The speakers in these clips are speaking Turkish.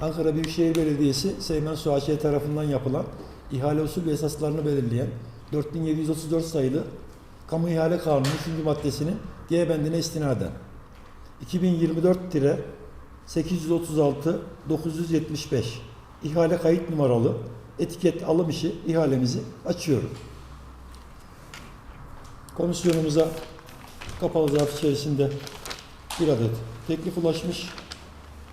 Ankara Büyükşehir Belediyesi Seymen Su AŞ tarafından yapılan ihale usul ve esaslarını belirleyen 4734 sayılı Kamu İhale Kanunu 3. maddesinin G bendine istinaden 2024 836 975 ihale kayıt numaralı etiket alım işi ihalemizi açıyorum. Komisyonumuza kapalı zarf içerisinde bir adet teklif ulaşmış.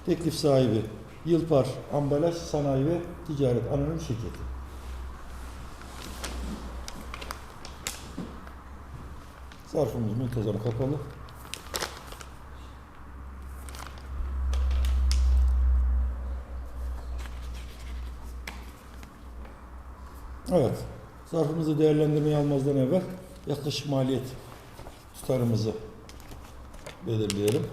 Teklif sahibi Yılpar Ambalaj Sanayi ve Ticaret Anonim Şirketi. Zarfımız muntazam kapalı. Evet. Zarfımızı değerlendirmeye almazdan evvel yaklaşık maliyet tutarımızı belirleyelim.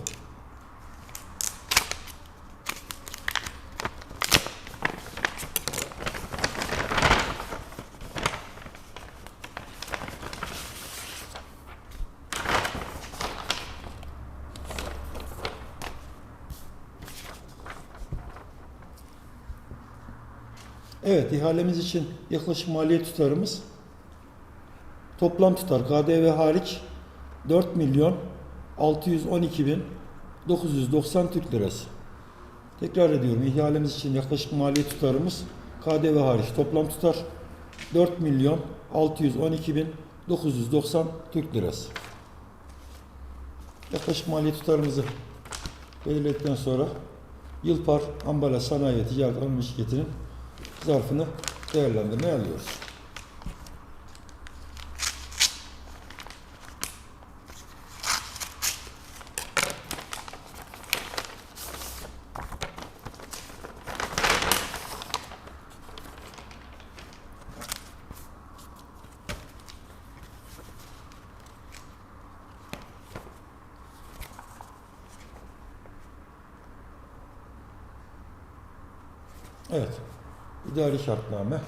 Evet, ihalemiz için yaklaşık maliyet tutarımız toplam tutar KDV hariç 4 milyon 612 bin 990 Türk lirası. Tekrar ediyorum, ihalemiz için yaklaşık maliyet tutarımız KDV hariç toplam tutar 4 milyon 612 bin 990 Türk lirası. Yaklaşık maliyet tutarımızı belirledikten sonra Yılpar Ambalaj Sanayi Ticaret Anonim Şirketi'nin zarfını değerlendirmeye alıyoruz. Evet. İdari şartname.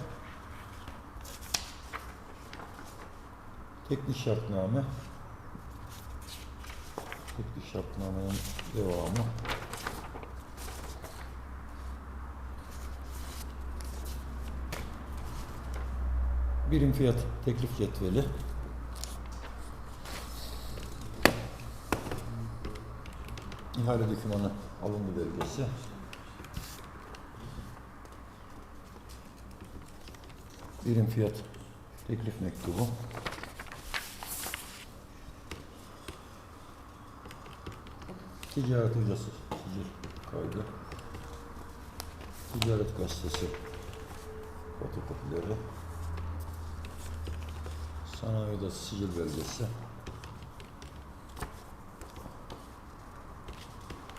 Teknik şartname. Teknik şartnamenin devamı. Birim fiyat teklif cetveli. İhale dokümanı alındı belgesi. Birim fiyat teklif mektubu. Ticaret hocası sicil kaydı. Ticaret gazetesi fotokopileri. Sanayi odası sicil belgesi.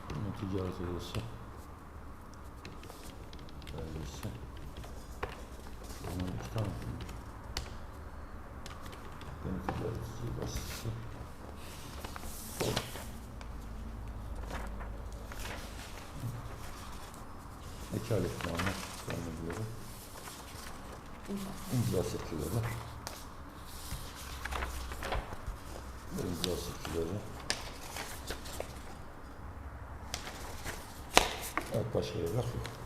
Bunun ticaret odası belgesi. İki tane. Benim ticaret sicil gazetesi. Vekaletname zannediyorum. İmza evrak yok.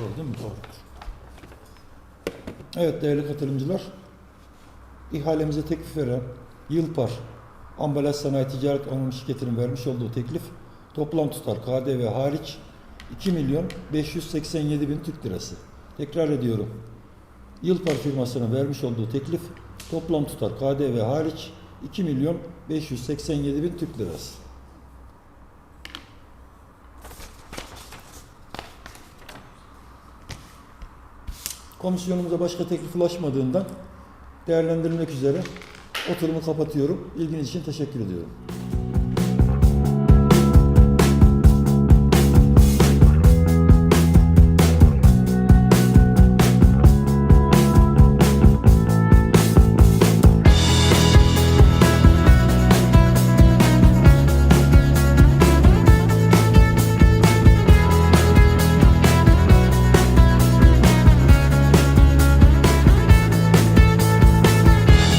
Doğru değil mi? Doğrudur. Evet değerli katılımcılar. İhalemize teklif veren Yılpar Ambalaj Sanayi Ticaret Anonim Şirketi'nin vermiş olduğu teklif toplam tutar KDV hariç 2 milyon 587 bin Türk lirası. Tekrar ediyorum. Yılpar firmasının vermiş olduğu teklif toplam tutar KDV hariç 2 milyon 587 bin Türk lirası. Komisyonumuza başka teklif ulaşmadığından değerlendirilmek üzere oturumu kapatıyorum. İlginiz için teşekkür ediyorum.